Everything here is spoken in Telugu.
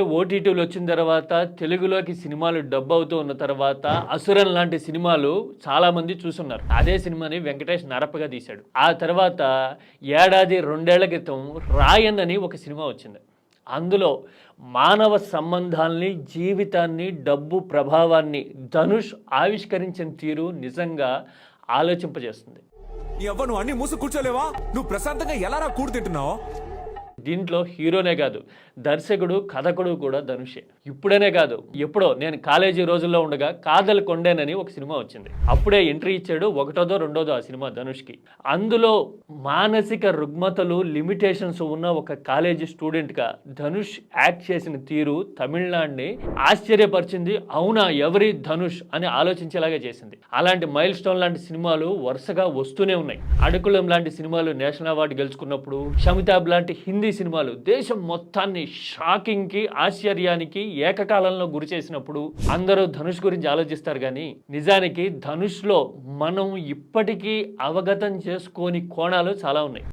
ఓటీటీలు వచ్చిన తర్వాత తెలుగులోకి సినిమాలు డబ్ అవుతూ ఉన్న తర్వాత అసురన్ లాంటి సినిమాలు చాలా మంది చూసున్నారు అదే సినిమాని వెంకటేష్ నరపగా తీశాడు. ఆ తర్వాత ఏడాది రెండేళ్ళ క్రితం రాయన్ అని ఒక సినిమా వచ్చింది. అందులో మానవ సంబంధాల్ని జీవితాన్ని డబ్బు ప్రభావాన్ని ధనుష్ ఆవిష్కరించిన తీరు నిజంగా ఆలోచింపజేస్తుంది. ఎవ్వ నువ్వు అన్ని మూసు కూర్చోలేవా? నువ్వు ప్రశాంతంగా ఎలా కూడు తింటున్నావు? దీంట్లో హీరోనే కాదు దర్శకుడు కథకుడు కూడా ధనుషే. ఇప్పుడనే కాదు ఎప్పుడో నేను కాలేజీ రోజుల్లో ఉండగా కాదల్ కొండేనని ఒక సినిమా వచ్చింది. అప్పుడే ఎంట్రీ ఇచ్చాడు ఒకటోదో రెండోదో ఆ సినిమా ధనుష్కి. అందులో మానసిక రుగ్మతలు లిమిటేషన్స్ ఉన్న ఒక కాలేజీ స్టూడెంట్గా ధనుష్ యాక్ట్ చేసిన తీరు తమిళనాడుని ఆశ్చర్యపరిచింది. అవునా ఎవరి ధనుష్ అని ఆలోచించేలాగా చేసింది. అలాంటి మైల్ స్టోన్ లాంటి సినిమాలు వరుసగా వస్తూనే ఉన్నాయి. అడుకులం లాంటి సినిమాలు నేషనల్ అవార్డు గెలుచుకున్నప్పుడు షమితాబ్ లాంటి హిందీ సినిమాలు. దేశం మొత్తాన్ని షాకింగ్కి ఆశ్చర్యానికి ఏకకాలంలో గురి చేసినప్పుడు అందరూ ధనుష్ గురించి ఆలోచిస్తారు కానీ నిజానికి ధనుష్లో మనం ఇప్పటికీ అవగతం చేసుకోని కోణాలు చాలా ఉన్నాయి.